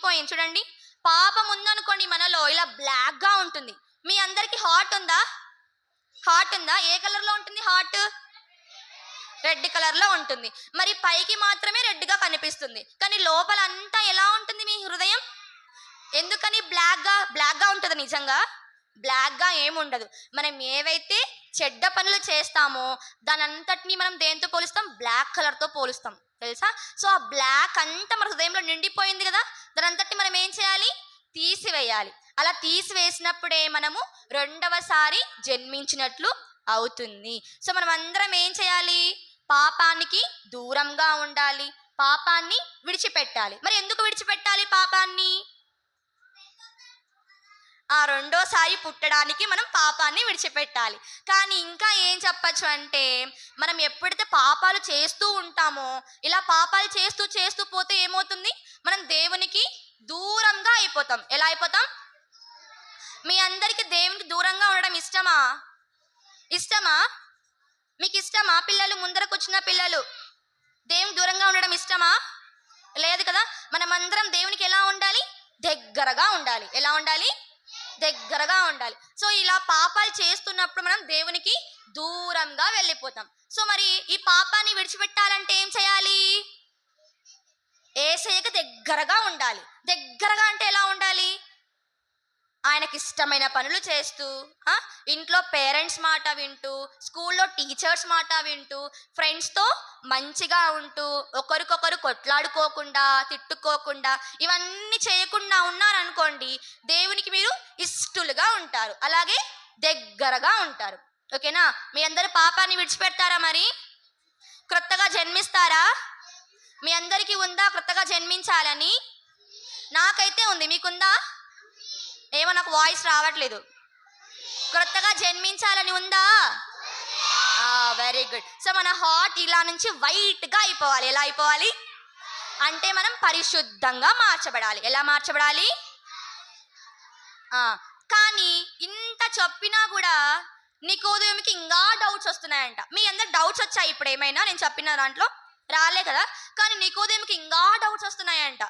నిండిపోయింది చూడండి. పాపం ఉందనుకోండి మనలో ఇలా బ్లాక్గా ఉంటుంది. మీ అందరికి హార్ట్ ఉందా? హార్ట్ ఉందా? ఏ కలర్లో ఉంటుంది హార్ట్ రెడ్ కలర్లో ఉంటుంది. మరి పైకి మాత్రమే రెడ్గా కనిపిస్తుంది. కానీ లోపల అంతా ఎలా ఉంటుంది మీ హృదయం? ఎందుకని బ్లాక్గా బ్లాక్గా ఉంటుంది నిజంగా? బ్లాక్గా ఏముండదు మనం ఏవైతే చెడ్డ పనులు చేస్తామో దాని అంతటిని మనం దేంతో పోలుస్తాం? బ్లాక్ కలర్తో పోలుస్తాం. తెలుసా? సో ఆ బ్లాక్ అంతా మన హృదయంలో నిండిపోయింది కదా? దానంతటి మనం ఏం చేయాలి? తీసివేయాలి. అలా తీసివేసినప్పుడే మనము రెండవసారి జన్మించినట్లు అవుతుంది. సో మనం అందరం ఏం చేయాలి? పాపానికి దూరంగా ఉండాలి. పాపాన్ని విడిచిపెట్టాలి. మరి ఎందుకు విడిచిపెట్టాలి పాపాన్ని? ఆ రెండోసారి పుట్టడానికి మనం పాపాన్ని విడిచిపెట్టాలి. కానీ ఇంకా ఏం చెప్పచ్చు అంటే మనం ఎప్పుడైతే పాపాలు చేస్తూ ఉంటామో ఇలా పాపాలు చేస్తూ చేస్తూ పోతే ఏమవుతుంది? మనం దేవునికి దూరంగా అయిపోతాం. ఎలా అయిపోతాం? మీ అందరికి దేవునికి దూరంగా ఉండడం ఇష్టమా? ఇష్టమా? మీకు ఇష్టమా? పిల్లలు ముందరకు వచ్చిన పిల్లలు దేవునికి దూరంగా ఉండడం ఇష్టమా? లేదు కదా? మనమందరం దేవునికి ఎలా ఉండాలి? దగ్గరగా ఉండాలి. ఎలా ఉండాలి? దగ్గరగా ఉండాలి. సో ఇలా పాపాలు చేస్తున్నప్పుడు మనం దేవునికి దూరంగా వెళ్ళిపోతాం. సో మరి ఈ పాపాన్ని విడిచిపెట్టాలంటే ఏం చేయాలి? ఏసయ్యకు దగ్గరగా ఉండాలి. దగ్గరగా అంటే ఎలా ఉండాలి? ఆయనకి ఇష్టమైన పనులు చేస్తూ ఇంట్లో పేరెంట్స్ మాట వింటూ స్కూల్లో టీచర్స్ మాట వింటూ ఫ్రెండ్స్తో మంచిగా ఉంటూ ఒకరికొకరు కొట్లాడుకోకుండా తిట్టుకోకుండా ఇవన్నీ చేయకుండా ఉన్నారనుకోండి దేవునికి మీరు ఇష్టలుగా ఉంటారు. అలాగే దగ్గరగా ఉంటారు. ఓకేనా? మీ అందరు పాపాన్ని విడిచిపెడతారా మరి? క్రొత్తగా జన్మిస్తారా? మీ అందరికీ ఉందా క్రొత్తగా జన్మించాలని? నాకైతే ఉంది. మీకుందా? ఏమో నాకు వాయిస్ రావట్లేదు. క్రొత్తగా జన్మించాలని ఉందా? వెరీ గుడ్ సో మన హార్ట్ ఇలా నుంచి వైట్గా అయిపోవాలి. ఎలా అయిపోవాలి? అంటే మనం పరిశుద్ధంగా మార్చబడాలి. ఎలా మార్చబడాలి? కానీ ఇంత చెప్పినా కూడా నీకోదేమికి ఇంకా డౌట్స్ వస్తున్నాయంట. మీ అందరు డౌట్స్ వచ్చాయి ఇప్పుడు ఏమైనా? నేను చెప్పిన దాంట్లో? రాలే కదా? కానీ నీకోదేమికి ఇంకా డౌట్స్ వస్తున్నాయంట.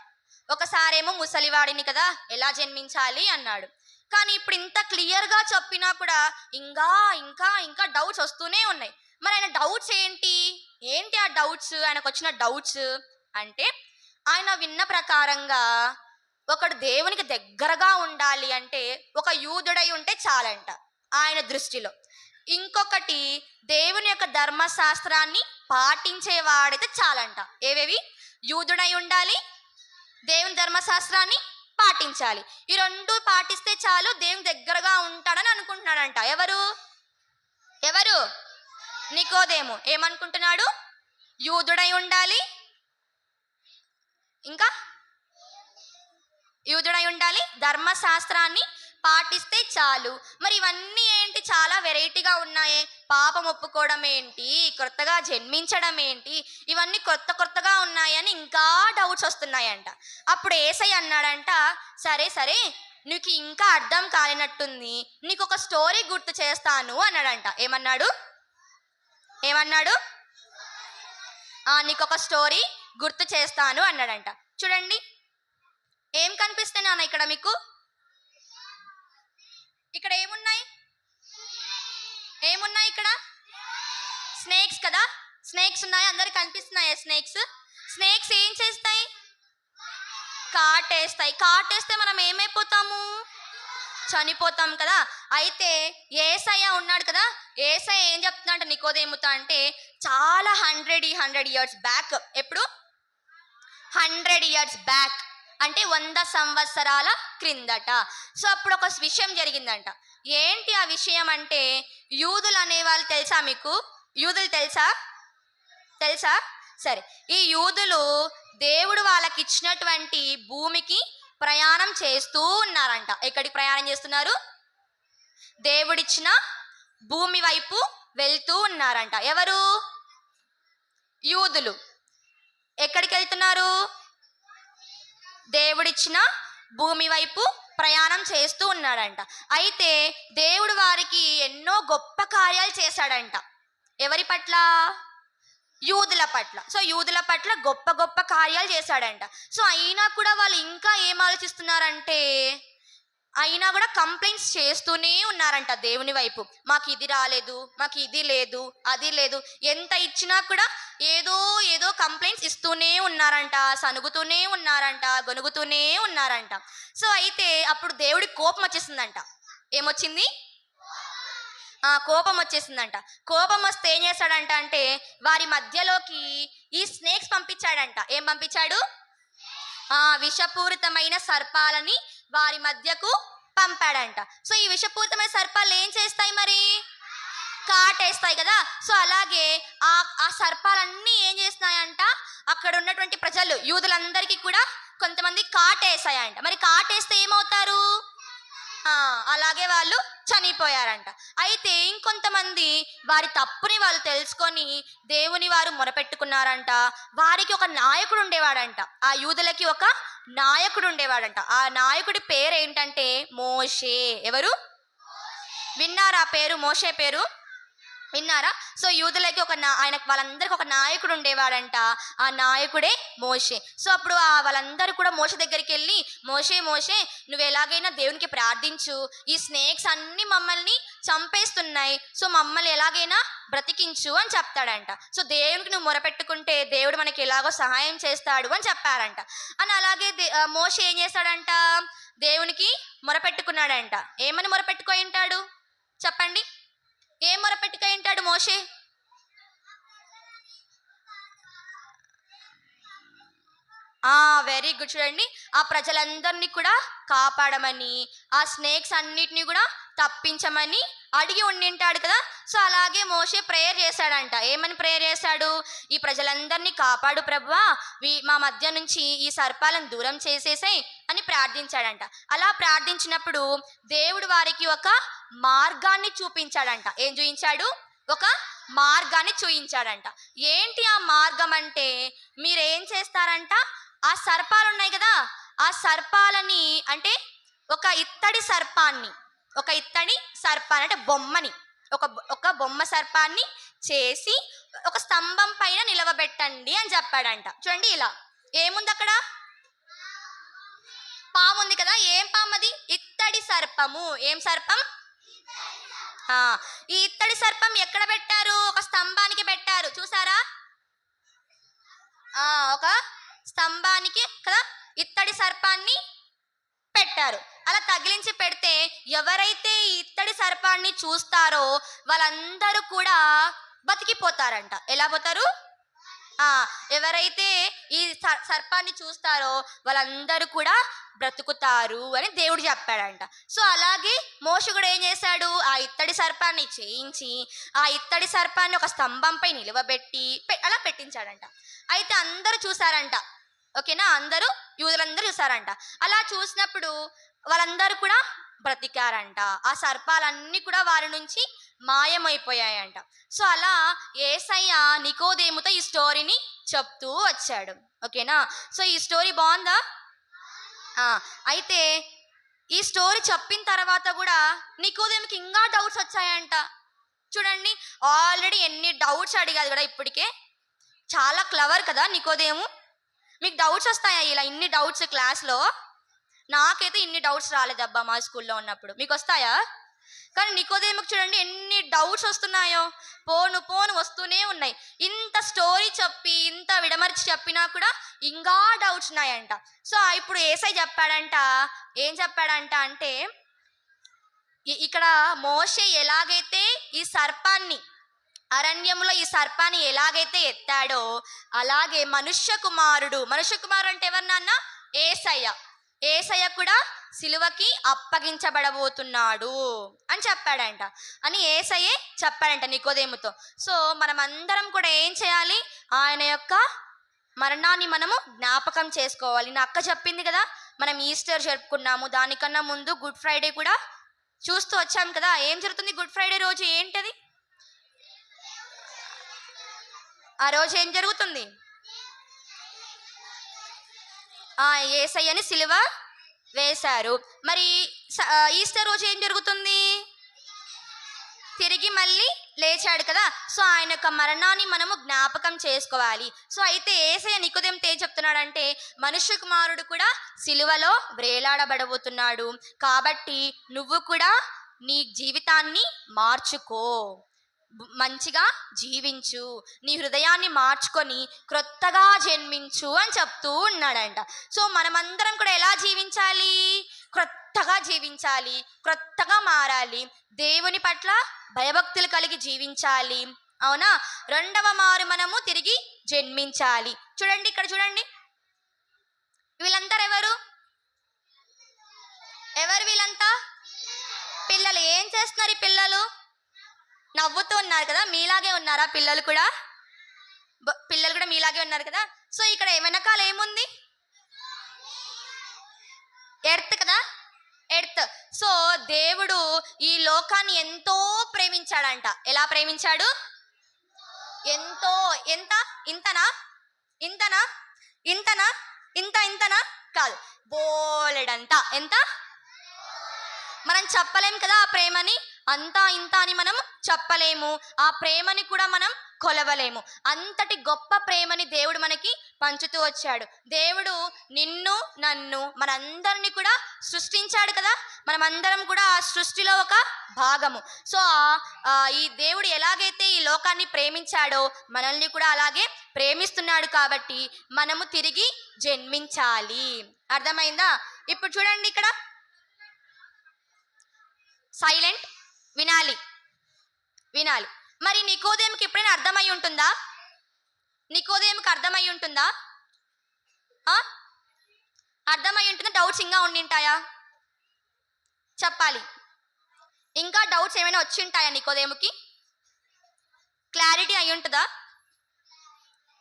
ఒకసారేమో ముసలివాడిని కదా ఎలా జన్మించాలి అన్నాడు. కానీ ఇప్పుడు ఇంత క్లియర్గా చెప్పినా కూడా ఇంకా ఇంకా ఇంకా డౌట్స్ వస్తూనే ఉన్నాయి. మరి ఆయన డౌట్స్ ఏంటి? ఏంటి ఆ డౌట్స్? ఆయనకు వచ్చిన డౌట్స్? అంటే ఆయన విన్న ప్రకారంగా ఒకడు దేవునికి దగ్గరగా ఉండాలి అంటే ఒక యూదుడై ఉంటే చాలంట ఆయన దృష్టిలో. ఇంకొకటి దేవుని యొక్క ధర్మశాస్త్రాన్ని పాటించేవాడైతే చాలంట. ఏవేవి? యూదుడై ఉండాలి దేవుని ధర్మశాస్త్రాన్ని పాటించాలి. ఈ రెండు పాటిస్తే చాలు దేవుని దగ్గరగా ఉంటాడని అనుకుంటున్నాడంట. ఎవరు? ఎవరు? నికోదేము. ఏమనుకుంటున్నాడు? యూదుడై ఉండాలి. ఇంకా? యూదుడై ఉండాలి. ధర్మశాస్త్రాన్ని పాటిస్తే చాలు. మరి ఇవన్నీ ఏంటి చాలా వెరైటీగా ఉన్నాయే. పాపం ఒప్పుకోవడం ఏంటి? కొత్తగా జన్మించడం ఏంటి? ఇవన్నీ కొత్త కొత్తగా ఉన్నాయని ఇంకా డౌట్స్ వస్తున్నాయంట. అప్పుడు ఏసై అన్నాడంట సరే సరే నీకు ఇంకా అర్థం కాలినట్టుంది నీకు ఒక స్టోరీ గుర్తు చేస్తాను అన్నాడంట. ఏమన్నాడు? ఏమన్నాడు? నీకు ఒక స్టోరీ గుర్తు చేస్తాను అన్నాడంట. చూడండి. ఏం కనిపిస్తాయి నాన్న ఇక్కడ మీకు? ఇక్కడ ఏమున్నాయి? ఏమున్నాయి ఇక్కడ? స్నేక్స్ కదా? స్నేక్స్ ఉన్నాయి? అందరికి కనిపిస్తున్నాయా స్నేక్స్? స్నేక్స్ ఏం చేస్తాయి? కాటేస్తాయి కాటేస్తే మనం ఏమైపోతాము? చనిపోతాం కదా. అయితే ఏసయ్య ఉన్నాడు కదా. ఏసయ్య ఏం చెప్తున్నాడు నికోదేముతా అంటే చాలా హండ్రెడ్ హండ్రెడ్ ఇయర్స్ బ్యాక్. ఎప్పుడు? Hundred years back. అంటే వంద సంవత్సరాల క్రిందట. సో అప్పుడు ఒక విషయం జరిగిందంట. ఏంటి ఆ విషయం అంటే యూదులు అనేవాళ్ళు తెలుసా మీకు? యూదులు తెలుసా? తెలుసా? సరే. ఈ యూదులు దేవుడు వాళ్ళకి ఇచ్చినటువంటి భూమికి ప్రయాణం చేస్తూ ఉన్నారంట. ఎక్కడికి ప్రయాణం చేస్తున్నారు? దేవుడిచ్చిన భూమి వైపు వెళ్తూ ఉన్నారంట. ఎవరు? యూదులు. ఎక్కడికి వెళ్తున్నారు? దేవుడిచ్చిన భూమి వైపు ప్రయాణం చేస్తూ ఉన్నాడంట. అయితే దేవుడు వారికి ఎన్నో గొప్ప కార్యాలు చేశాడంట. ఎవరి పట్ల? యూదుల పట్ల. సో యూదుల పట్ల గొప్ప గొప్ప కార్యాలు చేశాడంట. సో అయినా కూడా వాళ్ళు ఇంకా ఏం ఆలోచిస్తున్నారంటే అయినా కూడా కంప్లైంట్స్ చేస్తూనే ఉన్నారంట దేవుని వైపు. మాకు ఇది రాలేదు మాకు ఇది లేదు అది లేదు. ఎంత ఇచ్చినా కూడా ఏదో ఏదో కంప్లైంట్స్ ఇస్తూనే ఉన్నారంట సనుగుతూనే ఉన్నారంట గొనుగుతూనే ఉన్నారంట. సో అయితే అప్పుడు దేవుడి కోపం వచ్చేసిందంట. ఏమొచ్చింది? కోపం వచ్చేసిందంట. కోపం వస్తే ఏం చేశాడంట అంటే వారి మధ్యలోకి ఈ స్నేక్స్ పంపించాడంట. ఏం పంపించాడు? విషపూరితమైన సర్పాలని వారి మధ్యకు పంపాడంట. సో ఈ విషపూరితమైన సర్పాలు ఏం చేస్తాయి మరి? కాటేస్తాయి కదా. సో అలాగే ఆ ఆ సర్పాలన్నీ ఏం చేస్తున్నాయంట? అక్కడ ఉన్నటువంటి ప్రజలు యూదులందరికీ కూడా కొంతమంది కాటేసాయంట మరి కాటేస్తే ఏమవుతారు? అలాగే వాళ్ళు చనిపోయారంట. అయితే ఇంకొంతమంది వారి తప్పుని వాళ్ళు తెలుసుకొని దేవుని వారు మొరపెట్టుకున్నారంట. వారికి ఒక నాయకుడు ఉండేవాడంట. ఆ యూదులకి ఒక నాయకుడు ఉండేవాడంట. ఆ నాయకుడి పేరు ఏంటంటే మోషే. ఎవరు? విన్నారా ఆ పేరు? మోషే పేరు? విన్నారా? సో యూదులకి ఒక నా ఆయన వాళ్ళందరికి ఒక నాయకుడు ఉండేవాడంట. ఆ నాయకుడే మోషే. సో అప్పుడు ఆ వాళ్ళందరూ కూడా మోష దగ్గరికి వెళ్ళి మోషే మోషే నువ్వు ఎలాగైనా దేవునికి ప్రార్థించు. ఈ స్నేక్స్ అన్ని మమ్మల్ని చంపేస్తున్నాయి. సో మమ్మల్ని ఎలాగైనా బ్రతికించు అని చెప్తాడంట. సో దేవునికి నువ్వు మొరపెట్టుకుంటే దేవుడు మనకి ఎలాగో సహాయం చేస్తాడు అని చెప్పారంట. అని అలాగే దే- ఆ, మోషే ఏం చేస్తాడంట? దేవునికి మొరపెట్టుకున్నాడంట. ఏమని మొరపెట్టుకొని ఉంటాడు చెప్పండి. ఏం మొరపెట్టుకొని ఉంటాడు మోషే? ఆ వెరీ గుడ్ చూడండి. ఆ ప్రజలందరినీ కూడా కాపాడమని ఆ స్నేక్స్ అన్నిటిని కూడా తప్పించమని అడిగి ఉండింటాడు కదా. సో అలాగే మోషే ప్రేయర్ చేశాడంట. ఏమని ప్రేయర్ చేశాడు? ఈ ప్రజలందరినీ కాపాడు ప్రభువా వీ- మా మధ్య నుంచి ఈ సర్పాలను దూరం చేసేసాయి అని ప్రార్థించాడంట. అలా ప్రార్థించినప్పుడు దేవుడు వారికి ఒక మార్గాన్ని చూపించాడంట. ఏం చూపించాడు ఒక మార్గాన్ని చూపించాడంట ఏంటి ఆ మార్గం అంటే? మీరేం చేస్తారంట? ఆ సర్పాలు ఉన్నాయి కదా? ఆ సర్పాలని అంటే ఒక ఇత్తడి సర్పాన్ని ఒక ఇత్తడి సర్పాన్ని అంటే బొమ్మని ఒక బొ- ఒక బొమ్మ సర్పాన్ని చేసి ఒక స్తంభం పైన నిలవబెట్టండి అని చెప్పాడంట. చూడండి ఇలా. ఏముంది అక్కడ? పాము ఉంది కదా. ఏం పాము అది? ఇత్తడి సర్పము. ఏం సర్పం? ఈ ఇత్తడి సర్పం ఎక్కడ పెట్టారు? ఒక స్తంభానికి పెట్టారు. చూసారా? ఆ ఒక స్తంభానికి కదా ఇత్తడి సర్పాన్ని పెట్టారు. అలా తగిలించి పెడితే ఎవరైతే ఈ ఇత్తడి సర్పాన్ని చూస్తారో వాళ్ళందరూ కూడా బతికిపోతారంట. ఎలా పోతారు? ఎవరైతే ఈ సర్- సర్పాన్ని చూస్తారో వాళ్ళందరూ కూడా బ్రతుకుతారు అని దేవుడు చెప్పాడంట. సో అలాగే మోషు కూడా ఏం చేశాడు? ఆ ఇత్తడి సర్పాన్ని చేయించి ఆ ఇత్తడి సర్పాన్ని ఒక స్తంభంపై నిలవబెట్టి పె- అలా పెట్టించాడంట. అయితే అందరూ చూసారంట ఓకేనా? అందరూ యూదులందరూ చూసారంట అలా చూసినప్పుడు వాళ్ళందరూ కూడా బ్రతికారంట. ఆ సర్పాలన్నీ కూడా వారి నుంచి మాయమైపోయాయంట. సో అలా ఏసయ్య నికోదేముతో ఈ స్టోరీని చెప్తూ వచ్చాడు. ఓకేనా? సో ఈ స్టోరీ బాగుందా? అయితే ఈ స్టోరీ చెప్పిన తర్వాత కూడా నికోదేమికి ఇంకా డౌట్స్ వచ్చాయంట. చూడండి ఆల్రెడీ ఎన్ని డౌట్స్ అడిగాది కూడా ఇప్పటికే. చాలా క్లవర్ కదా నికోదేము. మీకు డౌట్స్ వస్తాయా ఇలా ఇన్ని డౌట్స్ క్లాస్లో? నాకైతే ఇన్ని డౌట్స్ రాలేదబ్బా మా స్కూల్లో ఉన్నప్పుడు. మీకు వస్తాయా? కానీ నికోదేమకు చూడండి ఎన్ని డౌట్స్ వస్తున్నాయో. పోను పోను వస్తూనే ఉన్నాయి. ఇంత స్టోరీ చెప్పి ఇంత విడమర్చి చెప్పినా కూడా ఇంకా డౌట్స్ ఉన్నాయంట. సో ఇప్పుడు ఏసై చెప్పాడంట ఏం చెప్పాడంట అంటే ఇక్కడ మోషే ఎలాగైతే ఈ సర్పాన్ని అరణ్యంలో ఈ సర్పాన్ని ఎలాగైతే ఎత్తాడో అలాగే మనుష్య కుమారుడు మనుష్య కుమారుడు అంటే ఎవరు నాన్న? ఏసయ్య. ఏసయ్య కూడా సిలువకి అప్పగించబడబోతున్నాడు అని చెప్పాడంట. అని ఏసయ్యే చెప్పాడంట నికోదేముతో. సో మనం అందరం కూడా ఏం చేయాలి? ఆయన యొక్క మరణాన్ని మనము జ్ఞాపకం చేసుకోవాలి. నా అక్క చెప్పింది కదా మనం ఈస్టర్ జరుపుకున్నాము. దానికన్నా ముందు గుడ్ ఫ్రైడే కూడా చూస్తూ వచ్చాం కదా. ఏం జరుగుతుంది గుడ్ ఫ్రైడే రోజు? ఏంటది? ఆ రోజు ఏం జరుగుతుంది? ఆ ఏసయ్యని సిలువ వేశారు. మరి స- ఈస్టర్ రోజు ఏం జరుగుతుంది? తిరిగి మళ్ళీ లేచాడు కదా. సో ఆయన యొక్క మరణాన్ని మనము జ్ఞాపకం చేసుకోవాలి. సో అయితే ఏసయ నికుదేం తే చెప్తున్నాడంటే మనుష్య కుమారుడు కూడా సిలువలో వ్రేలాడబడబోతున్నాడు కాబట్టి నువ్వు కూడా నీ జీవితాన్ని మార్చుకో. మంచిగా జీవించు. నీ హృదయాన్ని మార్చుకొని క్రొత్తగా జన్మించు అని చెప్తూ ఉన్నాడంట. సో మనమందరం కూడా ఎలా జీవించాలి? క్రొత్తగా జీవించాలి క్రొత్తగా మారాలి. దేవుని పట్ల భయభక్తులు కలిగి జీవించాలి. అవునా? రెండవ మారు మనము తిరిగి జన్మించాలి. చూడండి ఇక్కడ చూడండి. వీళ్ళంతా ఎవరు ఎవరు వీళ్ళంతా? పిల్లలు. ఏం చేస్తున్నారు ఈ పిల్లలు? నవ్వుతూ ఉన్నారు కదా మీలాగే ఉన్నారా పిల్లలు కూడా? పిల్లలు కూడా మీలాగే ఉన్నారు కదా? సో ఇక్కడ వెనకాల ఏముంది? ఎర్త్ కదా? ఎర్త్. సో దేవుడు ఈ లోకాన్ని ఎంతో ప్రేమించాడంట. ఎలా ప్రేమించాడు? ఎంతో ఎంత? ఇంతనా? ఇంతనా? ఇంతనా? ఇంత ఇంతనా? కాదు. బోలెడంత. ఎంత? మనం చెప్పలేం కదా ఆ ప్రేమని? అంతా ఇంత అని మనం చెప్పలేము. ఆ ప్రేమని కూడా మనం కొలవలేము. అంతటి గొప్ప ప్రేమని దేవుడు మనకి పంచుతూ వచ్చాడు. దేవుడు నిన్ను నన్ను మనందరినీ కూడా సృష్టించాడు కదా? మనమందరం కూడా ఆ సృష్టిలో ఒక భాగము. సో ఈ దేవుడు ఎలాగైతే ఈ లోకాన్ని ప్రేమించాడో మనల్ని కూడా అలాగే ప్రేమిస్తున్నాడు కాబట్టి మనము తిరిగి జన్మించాలి. అర్థమైందా? ఇప్పుడు చూడండి ఇక్కడ. సైలెంట్. వినాలి. వినాలి. మరి నికోదేమికి ఎప్పుడైనా అర్థమై ఉంటుందా? నికోదేమికి అర్థమై ఉంటుందా? అర్థమై ఉంటుందా డౌట్స్ ఇంకా ఉండింటాయా? చెప్పాలి. ఇంకా డౌట్స్ ఏమైనా వచ్చి ఉంటాయా నికోదేముకి? క్లారిటీ అయి ఉంటుందా?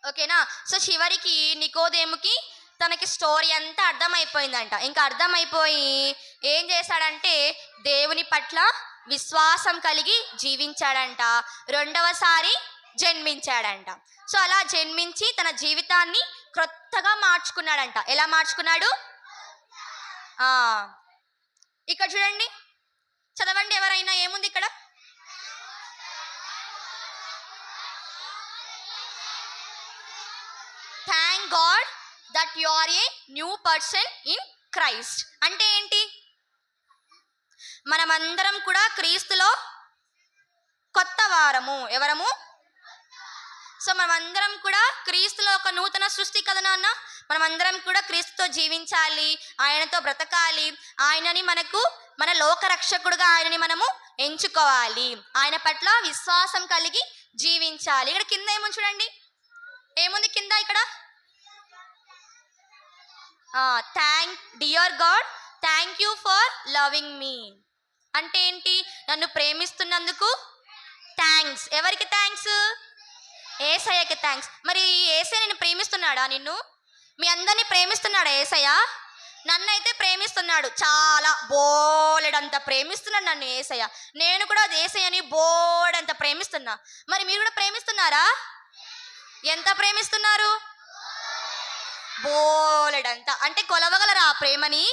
ఓకేనా సో చివరికి నికోదేముకి తనకి స్టోరీ అంతా అర్థమైపోయిందంట. ఇంకా అర్థమైపోయి ఏం చేశాడంటే దేవుని పట్ల విశ్వాసం కలిగి జీవించాడంట. రెండవసారి జన్మించాడంట. సో అలా జన్మించి తన జీవితాన్ని క్రొత్తగా మార్చుకున్నాడంట. ఎలా మార్చుకున్నాడు? ఇక్కడ చూడండి. చదవండి ఎవరైనా ఏముంది ఇక్కడ? Thank God that you are a new person in Christ అంటే ఏంటి? మనమందరం కూడా క్రీస్తులో కొత్త వారము. ఎవరము? సో మనమందరం కూడా క్రీస్తులో ఒక నూతన సృష్టి కదా నాన్న? మనమందరం కూడా క్రీస్తుతో జీవించాలి ఆయనతో బ్రతకాలి ఆయనని మనకు మన లోక రక్షకుడుగా ఆయనని మనము ఎంచుకోవాలి. ఆయన పట్ల విశ్వాసం కలిగి జీవించాలి. ఇక్కడ కింద ఏముంది చూడండి? ఏముంది కింద ఇక్కడ? Thank dear God thank you for loving me అంటే ఏంటి? నన్ను ప్రేమిస్తున్నందుకు థ్యాంక్స్ ఎవరికి థ్యాంక్స్ ఏసయ్యకి థ్యాంక్స్ మరి ఏసయ్య నిన్ను ప్రేమిస్తున్నాడా నిన్ను? మీ అందరినీ ప్రేమిస్తున్నాడా ఏసయ్య? నన్ను అయితే ప్రేమిస్తున్నాడు. చాలా బోలెడంత ప్రేమిస్తున్నాడు నన్ను ఏసయ్య. నేను కూడా ఏసయ్యని బోలెడంత ప్రేమిస్తున్నా. మరి మీరు కూడా ప్రేమిస్తున్నారా? ఎంత ప్రేమిస్తున్నారు? బోలెడంత. అంటే కొలవగలరా ఆ ప్రేమని?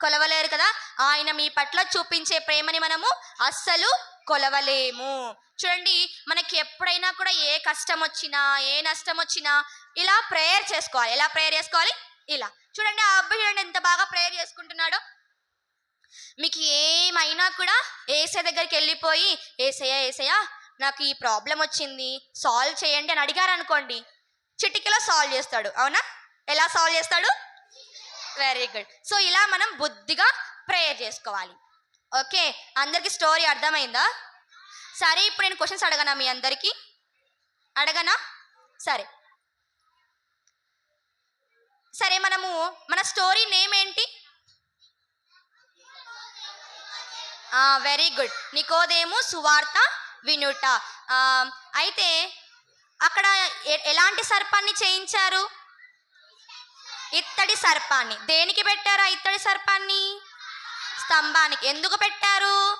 కొలవలేరు కదా? ఆయన మీ పట్ల చూపించే ప్రేమని మనము అస్సలు కొలవలేము. చూడండి మనకి ఎప్పుడైనా కూడా ఏ కష్టం వచ్చినా ఏ నష్టం వచ్చినా ఇలా ప్రేయర్ చేసుకోవాలి. ఎలా ప్రేయర్ చేసుకోవాలి? ఇలా. చూడండి ఆ అబ్బాయి చూడండి ఎంత బాగా ప్రేయర్ చేసుకుంటున్నాడో. మీకు ఏమైనా కూడా ఏసే దగ్గరికి వెళ్ళిపోయి ఏసయ్యా ఏసయ్యా నాకు ఈ ప్రాబ్లం వచ్చింది సాల్వ్ చేయండి అని అడిగారు అనుకోండి చిటికలో సాల్వ్ చేస్తాడు. అవునా? ఎలా సాల్వ్ చేస్తాడు? వెరీ గుడ్ సో ఇలా మనం బుద్ధిగా ప్రేయర్ చేసుకోవాలి. ఓకే అందరికి స్టోరీ అర్థమైందా? సరే ఇప్పుడు నేను క్వశ్చన్స్ అడగనా మీ అందరికీ? అడగనా? సరే. సరే మనము మన స్టోరీ నేమ్ ఏంటి? వెరీ గుడ్ నికోదేము సువార్త వినుట. అయితే అక్కడ ఎలాంటి సర్పాన్ని చేయించారు? ఇత్తడి సర్పాన్ని. దేనికి పెట్టారు ఆ ఇత్తడి సర్పాన్ని? స్తంభానికి. ఎందుకు పెట్టారు?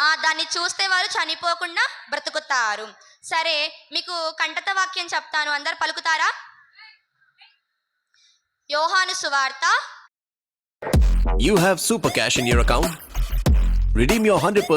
ఆ దాన్ని చూస్తే వారు చనిపోకుండా బ్రతుకుతారు. సరే మీకు కంటత వాక్యం చెప్తాను. అందరు పలుకుతారా? యోహాను సువార్త. You have super cash in your account Redeem your 100%